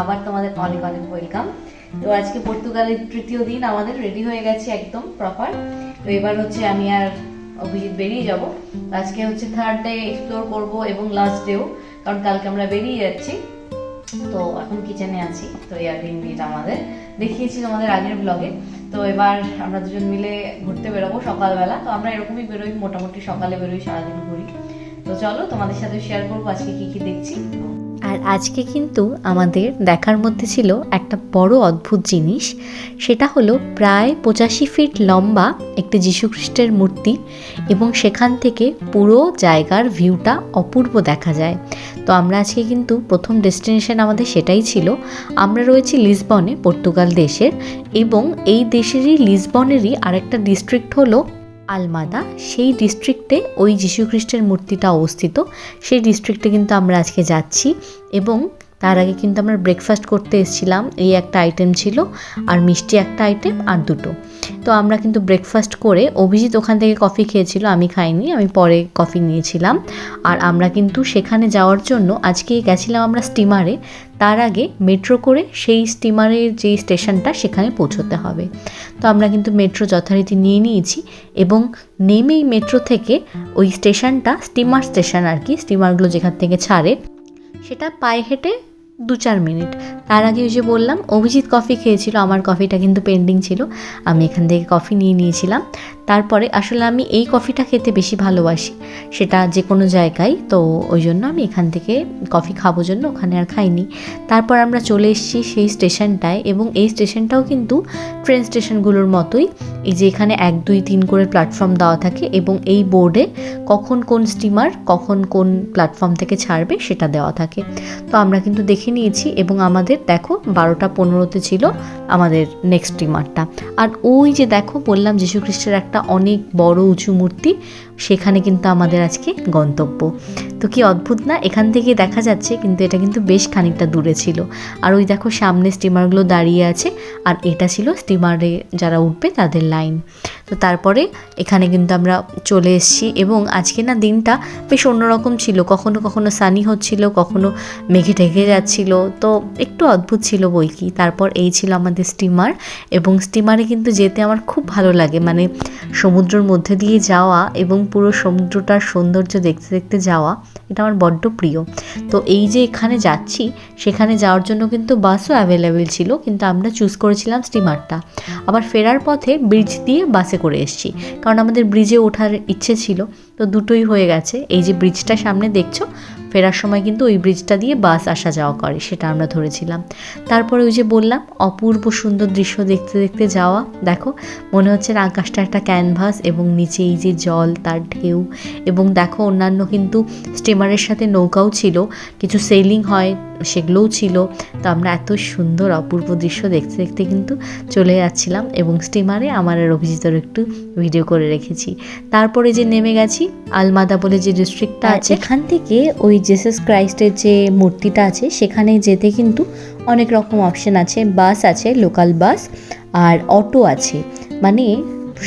আবার তোমাদের অনেক অনেক ওয়েলকাম তো আজকে পর্তুগালের তৃতীয় দিন আমাদের রেডি হয়ে গেছে একদম প্রপার তো এবার হচ্ছে আমি আর অভিজিৎ বেরিয়ে যাব। আজকে হচ্ছে থার্ড ডে এক্সপ্লোর করব এবং লাস্ট ডেও কারণ কালকে আমরা বেরিয়ে যাচ্ছি। তো এখন কিচেনে আছি, তো এয়ার বিটা আমাদের। দেখিয়েছি তোমাদের আগের ব্লগে তো এবার আমরা দুজন মিলে ঘুরতে বেরোবো সকালবেলা। তো আমরা এরকমই বেরোই, মোটামুটি সকালে বেরোই, সারাদিন ঘুরি। তো চলো তোমাদের সাথে শেয়ার করব আজকে কি কি দেখছি। আর আজকে কিন্তু আমাদের দেখার মধ্যে ছিল একটা বড় অদ্ভুত জিনিস। সেটা হলো প্রায় পঁচাশি ফিট লম্বা একটি যীশুখ্রিস্টের মূর্তি এবং সেখান থেকে পুরো জায়গার ভিউটা অপূর্ব দেখা যায়। তো আমরা আজকে কিন্তু প্রথম ডেস্টিনেশন আমাদের সেটাই ছিল। আমরা রয়েছি লিসবনে, পর্তুগাল দেশের এবং এই দেশেরই, লিসবনেরই আরেকটা ডিস্ট্রিক্ট হলো আলমাদা, সেই ডিস্ট্রিক্টে ওই যীশুখ্রিস্টের মূর্তিটা অবস্থিত। সেই ডিস্ট্রিক্টে কিন্তু আমরা আজকে যাচ্ছি এবং তার আগে কিন্তু আমরা ব্রেকফাস্ট করতে এসেছিলাম। এই একটা আইটেম ছিল, আর মিষ্টি একটা আইটেম আর দুটো। তো আমরা কিন্তু ব্রেকফাস্ট করে অভিজিৎ ওখান থেকে কফি খেয়েছিল, আমি খাইনি, আমি পরে কফি নিয়েছিলাম। আর আমরা কিন্তু সেখানে যাওয়ার জন্য আজকে গেছিলাম আমরা স্টিমারে তার আগে মেট্রো করে সেই স্টিমারের যেই স্টেশনটা সেখানে পৌঁছতে হবে। তো আমরা কিন্তু মেট্রো যথারীতি নিয়ে নিয়েছি এবং নেমেই মেট্রো থেকে ওই স্টেশনটা স্টিমার স্টেশন আর কি স্টিমারগুলো যেখান থেকে ছাড়ে, সেটা পায়ে হেঁটে দু চার মিনিট। তার আগে ওই যে বললাম, অভিজিৎ কফি খেয়েছিল, আমার কফিটা কিন্তু পেন্ডিং ছিল। আমি এখান থেকে কফি নিয়ে নিয়েছিলাম। তারপরে আসলে আমি এই কফিটা খেতে বেশি ভালোবাসি। সেটা যে কোনো জায়গায়, তো ওই জন্য আমি এখান থেকে কফি খাব জন্য ওখানে আর খাইনি। তারপর আমরা চলে এসেছি সেই স্টেশনটায় এবং এই স্টেশনটাও কিন্তু ট্রেন স্টেশনগুলোর মতোই। এই যে এখানে এক, দুই, তিন করে প্ল্যাটফর্ম দেওয়া থাকে এবং এই বোর্ডে কখন কোন স্টিমার, কখন কোন প্ল্যাটফর্ম থেকে ছাড়বে সেটা দেওয়া থাকে। তো আমরা কিন্তু দেখে নিয়েছি এবং আমাদের দেখো বারোটা পনেরোতে ছিল আমাদের নেক্সট স্টিমারটা। আর ওই যে দেখো বললাম যীশুখ্রিস্টের একটা অনেক বড় উঁচু মূর্তি, সেখানে কিন্তু আমাদের আজকে গন্তব্য। তো কি অদ্ভুত না? এখান থেকে দেখা যাচ্ছে, কিন্তু এটা কিন্তু বেশ খানিকটা দূরে ছিল। আর ওই দেখো সামনে স্টিমারগুলো দাঁড়িয়ে আছে, আর এটা ছিল স্টিমারে যারা উঠবে তাদের লাইন তো তারপরে এখানে কিন্তু আমরা চলে এসেছি এবং আজকে না দিনটা বেশ অন্যরকম ছিল। কখনো কখনো সানি হচ্ছিল, কখনো মেঘে ঢেকে যাচ্ছিল। তো একটু অদ্ভুত ছিল বই কি। তারপর এই ছিল আমাদের স্টিমার এবং স্টিমারে কিন্তু যেতে আমার খুব ভালো লাগে। মানে সমুদ্রের মধ্যে দিয়ে যাওয়া এবং পুরো সমুদ্রটার সৌন্দর্য দেখতে দেখতে যাওয়া এটা আমার বড্ড প্রিয়। তো এই যে এখানে যাচ্ছি, সেখানে যাওয়ার জন্য কিন্তু বাসও অ্যাভেলেবেল ছিল, কিন্তু আমরা চুজ করেছিলাম স্টিমারটা আবার ফেরার পথে ব্রিজ দিয়ে বাসে করে এসেছি, কারণ আমাদের ব্রিজে ওঠার ইচ্ছে ছিল। তো দুটোই হয়ে গেছে। এই যে ব্রিজটা সামনে দেখছ ফেরার সময় কিন্তু ওই ব্রিজটা দিয়ে বাস আসা যাওয়া করে সেটা আমরা ধরেছিলাম। তারপরে ওই যে বললাম অপূর্ব সুন্দর দৃশ্য দেখতে দেখতে যাওয়া। দেখো মনে হচ্ছে না আকাশটা একটা ক্যানভাস এবং নিচে এই যে জল তার ঢেউ এবং দেখো অন্যান্য কিন্তু স্টিমারের সাথে নৌকাও ছিল কিছু সেলিং হয় সেগুলোও ছিল। তো আমরা এত সুন্দর অপূর্ব দৃশ্য দেখতে দেখতে কিন্তু চলে যাচ্ছিলাম এবং স্টিমারে আমার আর অভিজিতের একটু ভিডিও করে রেখেছি। তারপরে যে নেমে গেছি আলমাদা বলে যে ডিস্ট্রিক্টটা আছে এখান থেকে ওই জেসাস ক্রাইস্টের যে মূর্তিটা আছে, সেখানে যেতে কিন্তু অনেক রকম অপশন আছে। বাস আছে লোকাল বাস, আর অটো আছে। মানে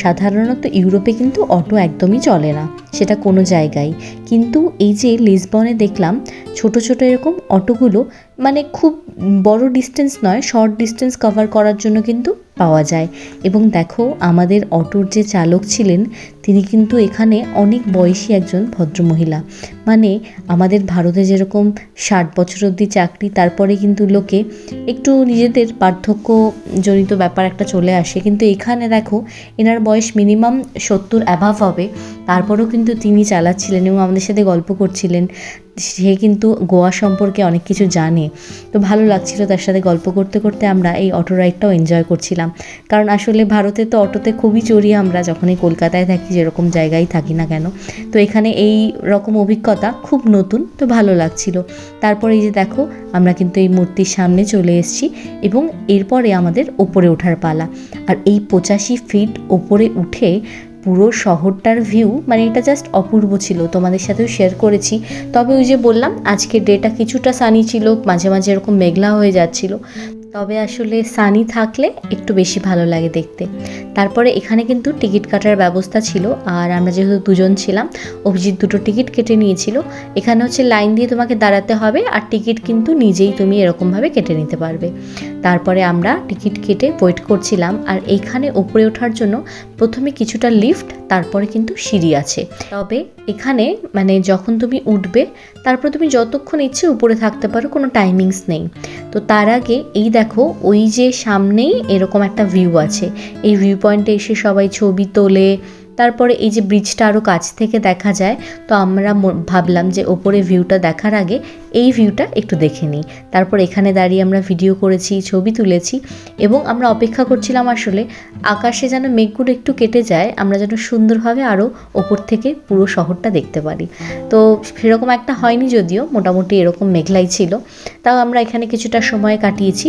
সাধারণত ইউরোপে কিন্তু অটো একদমই চলে না, সেটা কোনো জায়গায়। কিন্তু এই যে লিসবনে দেখলাম ছোট ছোট এরকম অটোগুলো মানে খুব বড় ডিস্টেন্স নয় শর্ট ডিস্টেন্স কভার করার জন্য কিন্তু পাওয়া যায়। এবং দেখো, আমাদের অটোর যে চালক ছিলেন, তিনি কিন্তু এখানে অনেক বয়সী একজন ভদ্রমহিলা। মানে আমাদের ভারতে যেরকম ষাট বছর অবধি চাকরি, তারপরে কিন্তু লোকে একটু নিজেদের পার্থক্যজনিত ব্যাপার একটা চলে আসে। কিন্তু এখানে দেখো, এনার বয়স মিনিমাম সত্তর অ্যাভাভ হবে। তারপরেও কিন্তু তিনি চালাচ্ছিলেন এবং আমাদের সাথে গল্প করছিলেন। সে কিন্তু গোয়া সম্পর্কে অনেক কিছু জানে। তো ভালো লাগছিল তার সাথে গল্প করতে করতে আমরা এই অটো রাইডটাও এনজয় করছিলাম। কারণ আসলে ভারতে তো অটোতে খুবই চড়ি আমরা যখনই কলকাতায় থাকি, যেরকম জায়গায় থাকি না কেন। তো এখানে এই রকম অভিজ্ঞতা খুব নতুন, তো ভালো লাগছিল। তারপরে এই যে দেখো, আমরা কিন্তু এই মূর্তির সামনে চলে এসেছি এবং এরপরে আমাদের ওপরে ওঠার পালা। আর এই পঁচাশি ফিট ওপরে উঠে পুরো শহরটার ভিউ মানে এটা জাস্ট অপূর্ব ছিল, তোমাদের সাথেও শেয়ার করেছি। তবে ওই যে বললাম আজকে ডেটা কিছুটা সানি ছিল, মাঝে মাঝে এরকম মেঘলা হয়ে যাচ্ছিল। তবে আসলে সানি থাকলে একটু বেশি ভালো লাগে দেখতে। তারপরে এখানে কিন্তু টিকিট কাটার ব্যবস্থা ছিল, আর আমরা যেহেতু দুজন ছিলাম, অভিজিৎ দুটো টিকিট কেটে নিয়েছিল। এখানে হচ্ছে লাইন দিয়ে তোমাকে দাঁড়াতে হবে, আর টিকিট কিন্তু নিজেই তুমি এরকমভাবে কেটে নিতে পারবে। তারপরে আমরা টিকিট কেটে ওয়েট করছিলাম আর এইখানে উপরে ওঠার জন্য প্রথমে কিছুটা লিফট, তারপরে কিন্তু সিঁড়ি আছে। তবে এখানে মানে যখন তুমি উঠবে, তারপর তুমি যতক্ষণ ইচ্ছে উপরে থাকতে পারো, কোনো টাইমিংস নেই। তো তার আগে এই দেখো, ওই যে সামনেই এরকম একটা ভিউ আছে। এই ভিউ পয়েন্টে এসে সবাই ছবি তোলে, তারপরে এই যে ব্রিজটা আরও কাছ থেকে দেখা যায়, তো আমরা ভাবলাম যে ওপরে ভিউটা দেখার আগে এই ভিউটা একটু দেখে নিই। তারপর এখানে দাঁড়িয়ে আমরা ভিডিও করেছি, ছবি তুলেছি এবং আমরা অপেক্ষা করছিলাম আসলে আকাশে যেন মেঘগুলো একটু কেটে যায়, আমরা যেন সুন্দরভাবে আরও ওপর থেকে পুরো শহরটা দেখতে পারি। তো সেরকম একটা হয়নি যদিও, মোটামুটি এরকম মেঘলাই ছিল। তাও আমরা এখানে কিছুটা সময় কাটিয়েছি,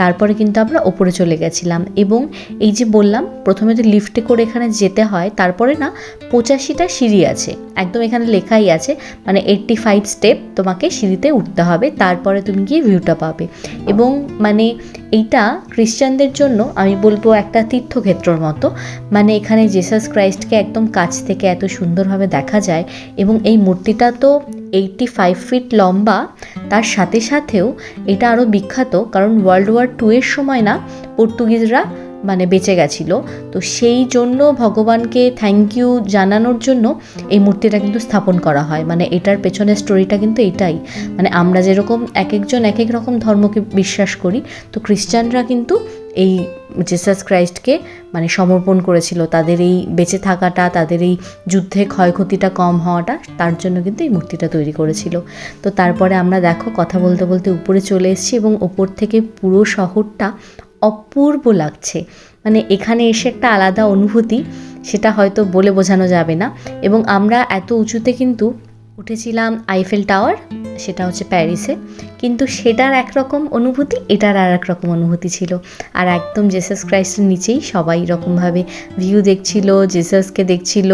তারপরে কিন্তু আমরা ওপরে চলে গেছিলাম এবং এই যে বললাম, প্রথমে তো লিফটে করে এখানে যেতে হয়, তারপরে না পঁচাশিটা সিঁড়ি আছে, একদম এখানে লেখাই আছে মানে এইট্টি ফাইভ স্টেপ তোমাকে সিঁড়িতে উঠতে হবে, তারপরে তুমি গিয়ে ভিউটা পাবে। এবং মানে এইটা খ্রিস্টানদের জন্য আমি বলব একটা তীর্থক্ষেত্রর মতো। মানে এখানে জেসাস ক্রাইস্টকে একদম কাছ থেকে এত সুন্দরভাবে দেখা যায় এবং এই মূর্তিটা তো এইটটি ফাইভ ফিট লম্বা। তার সাথে সাথেও এটা আরও বিখ্যাত, কারণ ওয়ার্ল্ড ওয়ার টু এর সময় না, পর্তুগিজরা মানে বেঁচে গেছিল। তো সেই জন্য ভগবানকে থ্যাংক ইউ জানানোর জন্য এই মূর্তিটা কিন্তু স্থাপন করা হয়। মানে এটার পেছনের স্টোরিটা কিন্তু এটাই। মানে আমরা যেরকম এক একজন এক এক রকম ধর্মকে বিশ্বাস করি, তো খ্রিস্টানরা কিন্তু এই জেসাস ক্রাইস্টকে মানে সমর্পণ করেছিল। তাদের এই বেঁচে থাকাটা, তাদের এই যুদ্ধে ক্ষয়ক্ষতিটা কম হওয়াটা, তার জন্য কিন্তু এই মূর্তিটা তৈরি করেছিল। তো তারপরে আমরা দেখো কথা বলতে বলতে উপরে চলে এসেছি এবং ওপর থেকে পুরো শহরটা অপূর্ব লাগছে। মানে এখানে এসে একটা আলাদা অনুভূতি, সেটা হয়তো বলে বোঝানো যাবে না। এবং আমরা এত উঁচুতে কিন্তু উঠেছিলাম আইফেল টাওয়ার সেটা হচ্ছে প্যারিসে। কিন্তু সেটার একরকম অনুভূতি, এটার আর এক রকম অনুভূতি ছিল। আর একদম জেসাস ক্রাইস্টের নিচেই সবাই রকমভাবে ভিউ দেখছিল জেসাসকে দেখছিল।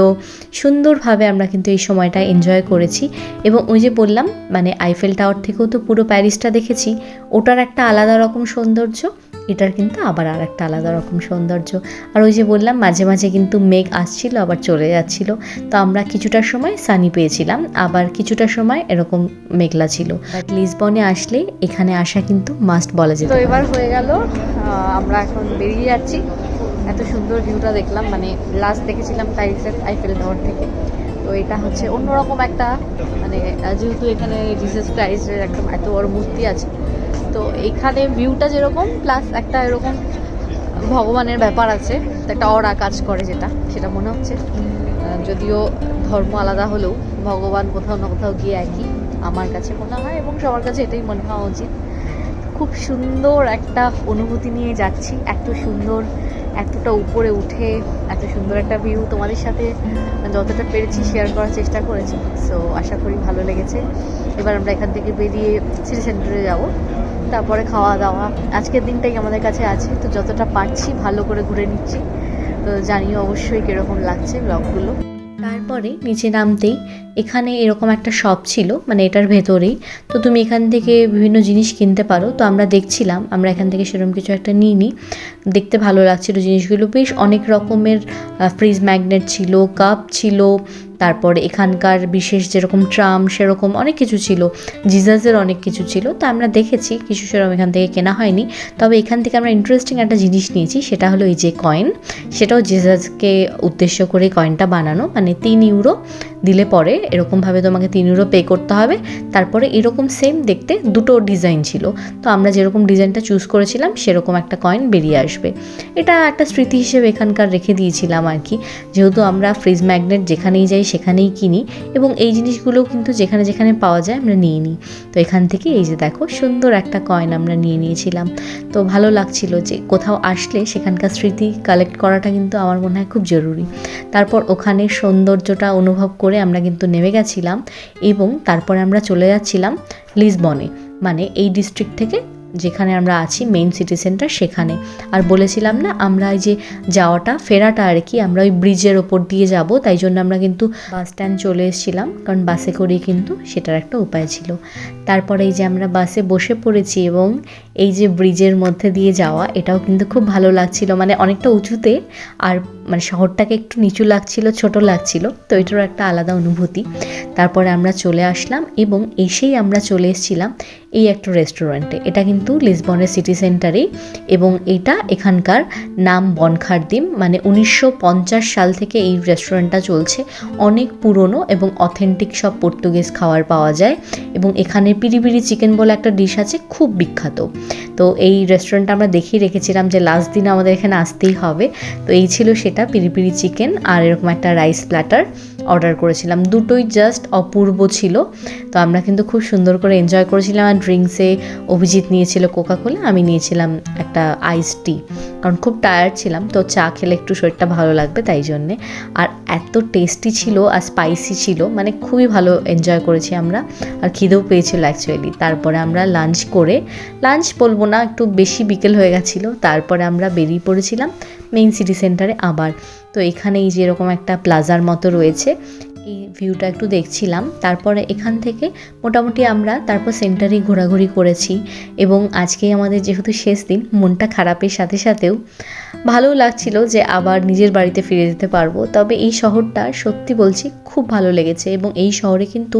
সুন্দরভাবে আমরা কিন্তু এই সময়টা এনজয় করেছি। এবং ওই যে বললাম মানে আইফেল টাওয়ার থেকেও তো পুরো প্যারিসটা দেখেছি, ওটার একটা আলাদা রকম সৌন্দর্য। এটার কিন্তু আবার আর একটা আলাদা রকম সৌন্দর্য। আর ওই যে বললাম মাঝে মাঝে কিন্তু মেঘ আসছিল আবার চলে যাচ্ছিল। তো আমরা কিছুটা সময় সানি পেয়েছিলাম আবার কিছুটা সময় এরকম মেঘলা ছিল। বাট লিসবনে আসলে এখানে আসা কিন্তু মাস্ট বলা যেতে তো এবার হয়ে গেল আমরা এখন বেরিয়ে যাচ্ছি। এত সুন্দর ভিউটা দেখলাম মানে লাস্ট দেখেছিলাম প্যারিসের আইফেল টাওয়ার থেকে। তো এটা হচ্ছে অন্যরকম একটা মানে যেহেতু এখানে জিসাস ক্রাইস্টের একটা এত বড় মূর্তি আছে তো এখানে ভিউটা যেরকম প্লাস একটা এরকম ভগবানের ব্যাপার আছে, একটা অরা কাজ করে যেটা, সেটা মনে হচ্ছে। যদিও ধর্ম আলাদা হলেও ভগবান কোথাও না কোথাও গিয়ে একই, আমার কাছে মনে হয় এবং সবার কাছে এটাই মনে হওয়া উচিত। খুব সুন্দর একটা অনুভূতি নিয়ে যাচ্ছি, এত সুন্দর, এতটা উপরে উঠে, এত সুন্দর একটা ভিউ তোমাদের সাথে যতটা পেরেছি শেয়ার করার চেষ্টা করেছি। সো আশা করি ভালো লেগেছে। এবার আমরা এখান থেকে বেরিয়ে সিটি সেন্টারে যাব। তারপরে খাওয়া দাওয়া। আজকের দিনটাই আমাদের কাছে আছে, তো যতটা পারছি ভালো করে ঘুরে নিচ্ছি। তো জানিও অবশ্যই কীরকম লাগছে ব্লগগুলো। তারপরে নিচে নামতেই এখানে এরকম একটা শপ ছিল মানে এটার ভেতরেই। তো তুমি এখান থেকে বিভিন্ন জিনিস কিনতে পারো, তো আমরা দেখছিলাম, আমরা এখান থেকে সেরকম কিছু একটা নিই নি দেখতে ভালো লাগছিল জিনিসগুলো। বেশ অনেক রকমের ফ্রিজ ম্যাগনেট ছিল কাপ ছিল তারপরে এখানকার বিশেষ যেরকম ট্রাম, সেরকম অনেক কিছু ছিল। জিজাসের অনেক কিছু ছিল। তো আমরা দেখেছি, কিছু সেরকম এখান থেকে কেনা হয়নি। তবে এখান থেকে আমরা ইন্টারেস্টিং একটা জিনিস নিয়েছি, সেটা হলো এই যে কয়েন সেটাও জিজাসকে উদ্দেশ্য করে কয়েনটা বানানো। মানে তিন ইউরো দিলে পরে এরকমভাবে তোমাকে তিন ইউরো পে করতে হবে। তারপরে এরকম সেম দেখতে দুটো ডিজাইন ছিল। তো আমরা যেরকম ডিজাইনটা চুজ করেছিলাম, সেরকম একটা কয়েন বেরিয়ে আসবে। এটা একটা স্মৃতি হিসেবে এখানকার রেখে দিয়েছিলাম আর কি। যেহেতু আমরা ফ্রিজ ম্যাগনেট যেখানেই যাই সেখানেই কিনি এবং এই জিনিসগুলোও কিন্তু যেখানে যেখানে পাওয়া যায় আমরা নিয়ে নিই। তো এখান থেকে এই যে দেখো, সুন্দর একটা কয়েন আমরা নিয়ে নিয়েছিলাম। তো ভালো লাগছিল যে কোথাও আসলে সেখানকার স্মৃতি কালেক্ট করাটা কিন্তু আমার মনে হয় খুব জরুরি। তারপর ওখানে সৌন্দর্যটা অনুভব করে আমরা কিন্তু নেমে গেছিলাম এবং তারপরে আমরা চলে যাচ্ছিলাম লিসবনে মানে এই ডিস্ট্রিক্ট থেকে যেখানে আমরা আছি মেইন সিটি সেন্টার সেখানে। আর বলেছিলাম না, আমরা এই যে যাওয়াটা, ফেরাটা আর কি, আমরা ওই ব্রিজের ওপর দিয়ে যাব, তাই জন্য আমরা কিন্তু বাস স্ট্যান্ড চলে এসেছিলাম, কারণ বাসে করেই কিন্তু সেটার একটা উপায় ছিল। তারপরে এই যে আমরা বাসে বসে পড়েছি এবং এই যে ব্রিজের মধ্যে দিয়ে যাওয়া, এটাও কিন্তু খুব ভালো লাগছিল। মানে অনেকটা উঁচুতে, আর মানে শহরটাকে একটু নিচু লাগছিল, ছোট লাগছিল, তো এটারও একটা আলাদা অনুভূতি। তারপরে আমরা চলে আসলাম এবং এসেই আমরা চলে এসেছিলাম এই একটা রেস্টুরেন্টে এটা কিন্তু লিসবনের সিটি সেন্টারেই এবং এটা এখানকার নাম বনখারদিম। মানে উনিশশো পঞ্চাশ সাল থেকে এই রেস্টুরেন্টটা চলছে। অনেক পুরনো এবং অথেন্টিক সব পর্তুগিজ খাবার পাওয়া যায় এবং এখানে পিরিপিরি চিকেন বলে একটা ডিশ আছে, খুব বিখ্যাত। তো এই রেস্টুরেন্টটা আমরা দেখিয়ে রেখেছিলাম যে লাস্ট দিন আমাদের এখানে আসতেই হবে। তো এই ছিল সেটা পিরিপিরি চিকেন আর এরকম একটা রাইস প্ল্যাটার অর্ডার করেছিলাম। দুটোই জাস্ট অপূর্ব ছিল। তো আমরা কিন্তু খুব সুন্দর করে এনজয় করেছিলাম। আর ড্রিঙ্কসে অভিজিৎ নিয়েছিল কোকা কোলা আমি নিয়েছিলাম একটা আইস টি কারণ খুব টায়ার্ড ছিলাম, তো চা খেলে একটু শরীরটা ভালো লাগবে তাই জন্যে। আর এত টেস্টি ছিল আর স্পাইসি ছিল মানে খুবই ভালো এনজয় করেছি আমরা। আর খিদেও পেয়েছিল অ্যাকচুয়ালি তারপরে আমরা লাঞ্চ করে লাঞ্চ বলব না, একটু বেশি বিকেল হয়ে গেছিল। তারপরে আমরা বেরিয়ে পড়েছিলাম মেইন সিটি সেন্টারে আবার। তো এখানেই যেরকম একটা প্লাজার মতো রয়েছে এই ভিউটা একটু দেখছিলাম। তারপরে এখান থেকে মোটামুটি আমরা তারপর সেন্টারে ঘোরাঘুরি করেছি এবং আজকেই আমাদের যেহেতু শেষ দিন, মনটা খারাপের সাথে সাথেও ভালো লাগছিল যে আবার নিজের বাড়িতে ফিরে যেতে পারব। তবে এই শহরটা সত্যি বলছি খুব ভালো লেগেছে এবং এই শহরে কিন্তু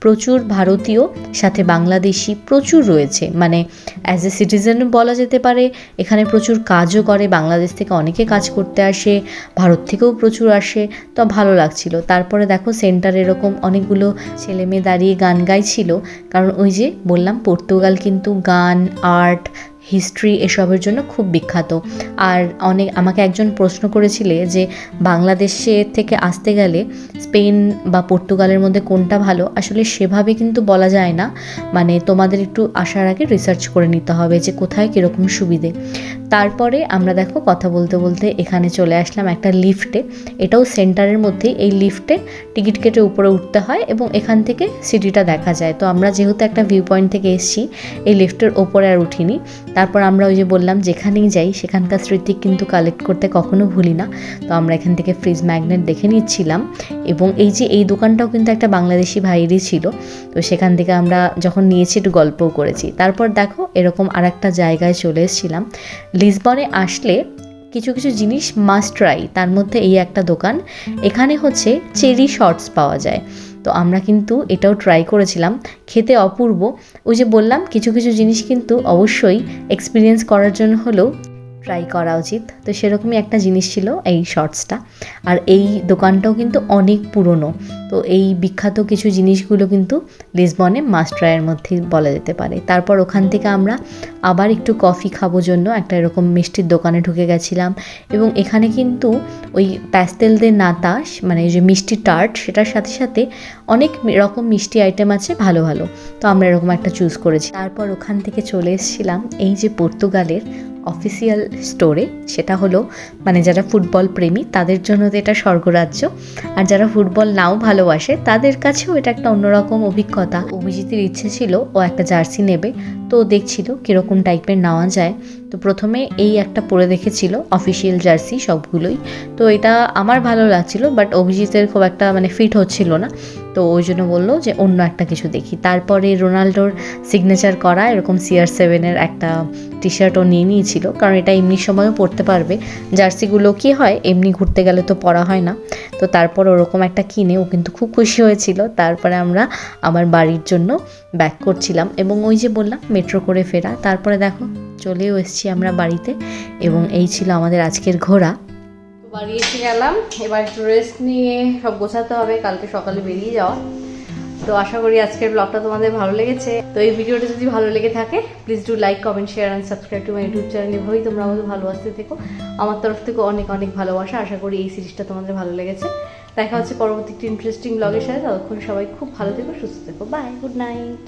প্রচুর ভারতীয়, সাথে বাংলাদেশি প্রচুর রয়েছে। মানে অ্যাজ এ সিটিজেন বলা যেতে পারে, এখানে প্রচুর কাজও করে, বাংলাদেশ থেকে অনেকে কাজ করতে আসে, ভারত থেকেও প্রচুর আসে, তো ভালো লাগছিল। তারপরে দেখো সেন্টার এরকম অনেকগুলো ছেলে মেয়ে দাঁড়িয়ে গান গাইছিল। কারণ ওই যে বললাম, পর্তুগাল কিন্তু গান আর্ট হিস্ট্রি এসবের জন্য খুব বিখ্যাত। আর অনেক, আমাকে একজন প্রশ্ন করেছিলে যে বাংলাদেশে থেকে আসতে গেলে স্পেন বা পর্তুগালের মধ্যে কোনটা ভালো? আসলে সেভাবে কিন্তু বলা যায় না। মানে তোমাদের একটু আসার আগে রিসার্চ করে নিতে হবে যে কোথায় কীরকম সুবিধে। তারপরে আমরা দেখো কথা বলতে বলতে এখানে চলে আসলাম একটা লিফটে। এটাও সেন্টারের মধ্যেই এই লিফটে টিকিট কেটে উপরে উঠতে হয় এবং এখান থেকে সিটিটা দেখা যায়। তো আমরা যেহেতু একটা ভিউ পয়েন্ট থেকে এসেছি, এই লিফটের ওপরে আর উঠিনি। তারপর আমরা ওই যে বললাম যেখানেই যাই, সেখানকার স্মৃতি কিন্তু কালেক্ট করতে কখনো ভুলি না। তো আমরা এখান থেকে ফ্রিজ ম্যাগনেট দেখে নিচ্ছিলাম এবং এই যে এই দোকানটাও কিন্তু একটা বাংলাদেশি ভাইয়েরই ছিল। তো সেখান থেকে আমরা যখন নিয়েছি একটু গল্পও করেছি। তারপর দেখো এরকম আর একটা জায়গায় চলে এসেছিলাম লিসবনে আসলে কিছু কিছু জিনিস মাস্ট ট্রাই তার মধ্যে এই একটা দোকান। এখানে হচ্ছে চেরি শর্টস পাওয়া যায়। তো আমরা কিন্তু এটাও ট্রাই করেছিলাম, খেতে অপূর্ব। ওই যে বললাম, কিছু কিছু জিনিস কিন্তু অবশ্যই এক্সপিরিয়েন্স করার জন্য হলেও ট্রাই করা উচিত। তো সেরকমই একটা জিনিস ছিল এই শর্টসটা আর এই দোকানটাও কিন্তু অনেক পুরনো। তো এই বিখ্যাত কিছু জিনিসগুলো কিন্তু লিসবনে মাস্ট্রায়ের মধ্যে বলা যেতে পারে। তারপর ওখান থেকে আমরা আবার একটু কফি খাব জন্য একটা এরকম মিষ্টির দোকানে ঢুকে গেছিলাম। এবং এখানে কিন্তু ওই প্যাস্তেলদের নাতাস মানে যে মিষ্টি টার্ট সেটার সাথে সাথে অনেক রকম মিষ্টি আইটেম আছে ভালো ভালো। তো আমরা এরকম একটা চুজ করেছি। তারপর ওখান থেকে চলে এসেছিলাম এই যে পর্তুগালের অফিসিয়াল স্টোরে সেটা হলো মানে যারা ফুটবল প্রেমী, তাদের জন্য তো এটা স্বর্গরাজ্য। আর যারা ফুটবল নাও ভালোবাসে, তাদের কাছেও এটা একটা অন্যরকম অভিজ্ঞতা। অভিজিতের ইচ্ছে ছিল, ও একটা জার্সি নেবে। তো দেখছিল কীরকম টাইপের নেওয়া যায়। তো প্রথমে এই একটা পরে দেখেছিল অফিসিয়াল জার্সি সবগুলোই। তো এটা আমার ভালো লাগছিল বাট অভিজিতের খুব একটা মানে ফিট হচ্ছিল না। তো ওই জন্য বলল যে অন্য একটা কিছু দেখি। তারপরে রোনাল্ডোর সিগনেচার করা এরকম সিআর সেভেনের একটা টি শার্টও নিয়ে নিয়েছিল। কারণ এটা এমনি সময়ও পরতে পারবে। জার্সিগুলো কি হয়, এমনি ঘুরতে গেলে তো পরা হয় না। তো তারপর ওরকম একটা কিনে ও কিন্তু খুব খুশি হয়েছিল। তারপরে আমরা আমার বাড়ির জন্য ব্যাক করছিলাম এবং ওই যে বললাম মেট্রো করে ফেরা। তারপরে দেখো, চলেও এসেছি আমরা বাড়িতে এবং এই ছিল আমাদের আজকের ঘোরা। বাড়ি এসে গেলাম। এবার একটু রেস্ট নিয়ে সব গোছাতে হবে, কালকে সকালে বেরিয়ে যাওয়া। তো আশা করি আজকের ব্লগটা তোমাদের ভালো লেগেছে। তো এই ভিডিওটা যদি ভালো লেগে থাকে please do like comment share and subscribe to my YouTube channel এভাবেই তোমরা আমাদের ভালোবাসতে থেকো। আমার তরফ থেকে অনেক অনেক ভালোবাসা। আশা করি এই সিরিজটা তোমাদের ভালো লেগেছে। দেখা হচ্ছে পরবর্তী একটি ইন্টারেস্টিং ব্লগের সাথে। ততক্ষণ সবাই খুব ভালো থেকো, সুস্থ থেকো। Bye good night